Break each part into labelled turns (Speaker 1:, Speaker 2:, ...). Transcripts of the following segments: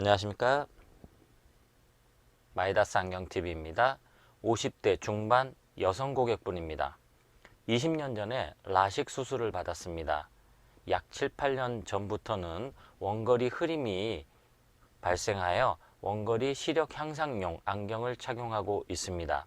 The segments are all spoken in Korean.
Speaker 1: 안녕하십니까? 마이다스 안경TV입니다. 50대 중반 여성 고객분입니다. 20년 전에 라식 수술을 받았습니다. 약 7, 8년 전부터는 원거리 흐림이 발생하여 원거리 시력 향상용 안경을 착용하고 있습니다.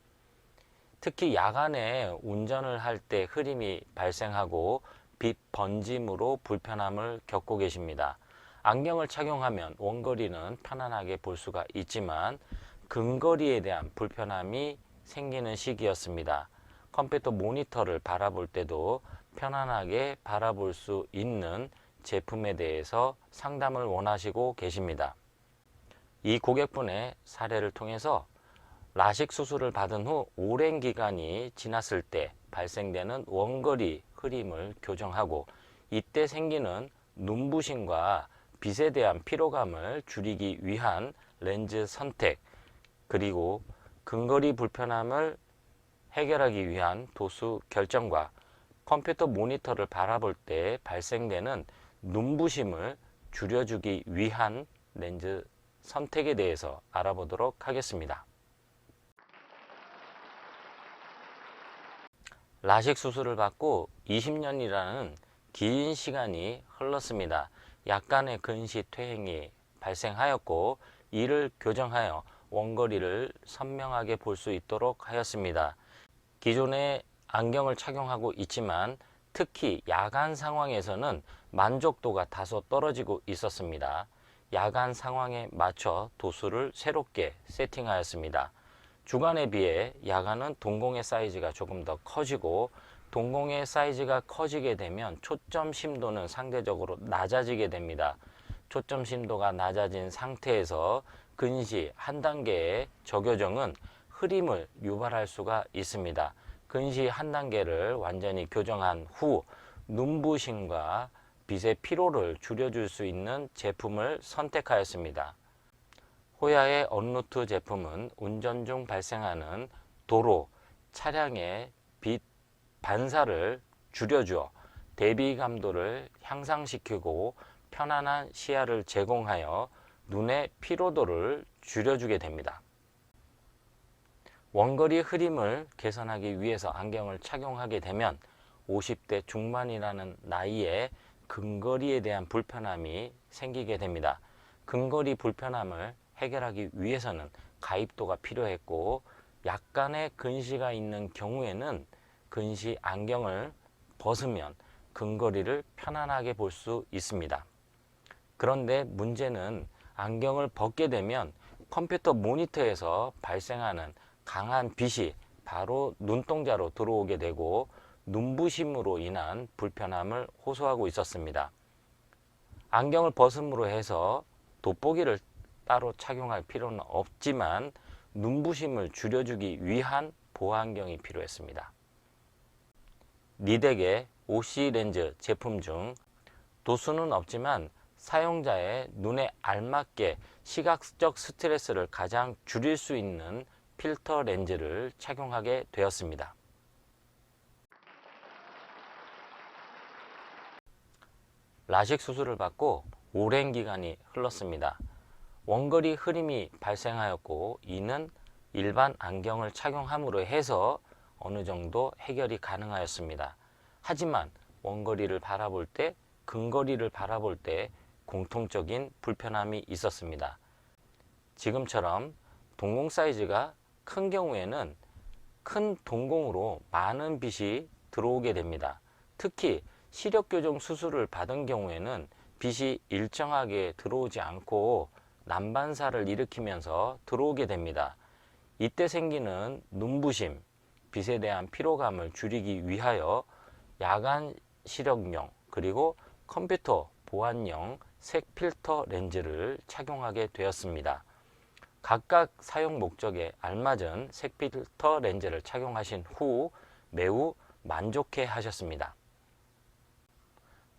Speaker 1: 특히 야간에 운전을 할 때 흐림이 발생하고 빛 번짐으로 불편함을 겪고 계십니다. 안경을 착용하면 원거리는 편안하게 볼 수가 있지만 근거리에 대한 불편함이 생기는 시기였습니다. 컴퓨터 모니터를 바라볼 때도 편안하게 바라볼 수 있는 제품에 대해서 상담을 원하시고 계십니다. 이 고객분의 사례를 통해서 라식 수술을 받은 후 오랜 기간이 지났을 때 발생되는 원거리 흐림을 교정하고 이때 생기는 눈부심과 빛에 대한 피로감을 줄이기 위한 렌즈 선택 그리고 근거리 불편함을 해결하기 위한 도수 결정과 컴퓨터 모니터를 바라볼 때 발생되는 눈부심을 줄여주기 위한 렌즈 선택에 대해서 알아보도록 하겠습니다. 라식 수술을 받고 20년이라는 긴 시간이 흘렀습니다. 약간의 근시 퇴행이 발생하였고 이를 교정하여 원거리를 선명하게 볼 수 있도록 하였습니다. 기존에 안경을 착용하고 있지만 특히 야간 상황에서는 만족도가 다소 떨어지고 있었습니다. 야간 상황에 맞춰 도수를 새롭게 세팅하였습니다. 주간에 비해 야간은 동공의 사이즈가 조금 더 커지고 동공의 사이즈가 커지게 되면 초점 심도는 상대적으로 낮아지게 됩니다. 초점 심도가 낮아진 상태에서 근시 한 단계의 저교정은 흐림을 유발할 수가 있습니다. 근시 한 단계를 완전히 교정한 후 눈부심과 빛의 피로를 줄여줄 수 있는 제품을 선택하였습니다. 호야의 언루트 제품은 운전 중 발생하는 도로, 차량의 빛 반사를 줄여주어 대비 감도를 향상시키고 편안한 시야를 제공하여 눈의 피로도를 줄여주게 됩니다. 원거리 흐림을 개선하기 위해서 안경을 착용하게 되면 50대 중반이라는 나이에 근거리에 대한 불편함이 생기게 됩니다. 근거리 불편함을 해결하기 위해서는 가입도가 필요했고 약간의 근시가 있는 경우에는 근시 안경을 벗으면 근거리를 편안하게 볼 수 있습니다. 그런데 문제는 안경을 벗게 되면 컴퓨터 모니터에서 발생하는 강한 빛이 바로 눈동자로 들어오게 되고 눈부심으로 인한 불편함을 호소하고 있었습니다. 안경을 벗음으로 해서 돋보기를 따로 착용할 필요는 없지만 눈부심을 줄여주기 위한 보안경이 필요했습니다. 니덱의 OC 렌즈 제품 중 도수는 없지만 사용자의 눈에 알맞게 시각적 스트레스를 가장 줄일 수 있는 필터 렌즈를 착용하게 되었습니다. 라식 수술을 받고 오랜 기간이 흘렀습니다. 원거리 흐림이 발생하였고 이는 일반 안경을 착용함으로 해서 어느 정도 해결이 가능하였습니다. 하지만 원거리를 바라볼 때 근거리를 바라볼 때 공통적인 불편함이 있었습니다. 지금처럼 동공 사이즈가 큰 경우에는 큰 동공으로 많은 빛이 들어오게 됩니다. 특히 시력 교정 수술을 받은 경우에는 빛이 일정하게 들어오지 않고 난반사를 일으키면서 들어오게 됩니다. 이때 생기는 눈부심, 빛에 대한 피로감을 줄이기 위하여 야간 시력용 그리고 컴퓨터 보안용 색 필터 렌즈를 착용하게 되었습니다. 각각 사용 목적에 알맞은 색 필터 렌즈를 착용하신 후 매우 만족해 하셨습니다.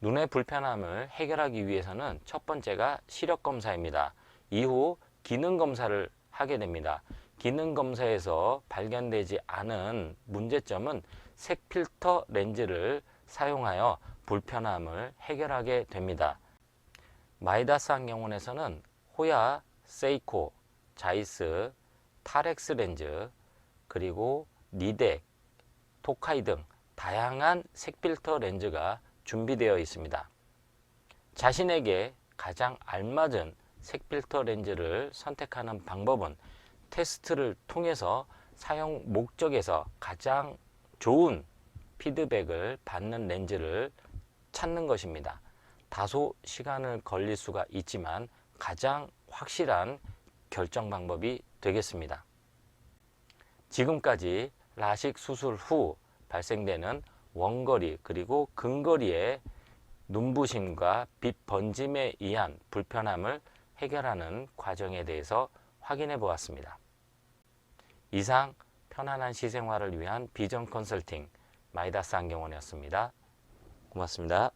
Speaker 1: 눈의 불편함을 해결하기 위해서는 첫 번째가 시력 검사입니다. 이후 기능 검사를 하게 됩니다. 기능 검사에서 발견되지 않은 문제점은 색 필터 렌즈를 사용하여 불편함을 해결하게 됩니다. 마이다스 안경원에서는 호야, 세이코, 자이스, 타렉스 렌즈, 그리고 니덱, 토카이 등 다양한 색필터 렌즈가 준비되어 있습니다. 자신에게 가장 알맞은 색필터 렌즈를 선택하는 방법은 테스트를 통해서 사용 목적에서 가장 좋은 피드백을 받는 렌즈를 찾는 것입니다. 다소 시간을 걸릴 수가 있지만 가장 확실한 결정 방법이 되겠습니다. 지금까지 라식 수술 후 발생되는 원거리 그리고 근거리의 눈부심과 빛 번짐에 의한 불편함을 해결하는 과정에 대해서 확인해 보았습니다. 이상 편안한 시생활을 위한 비전 컨설팅 마이다스 안경원이었습니다. 고맙습니다.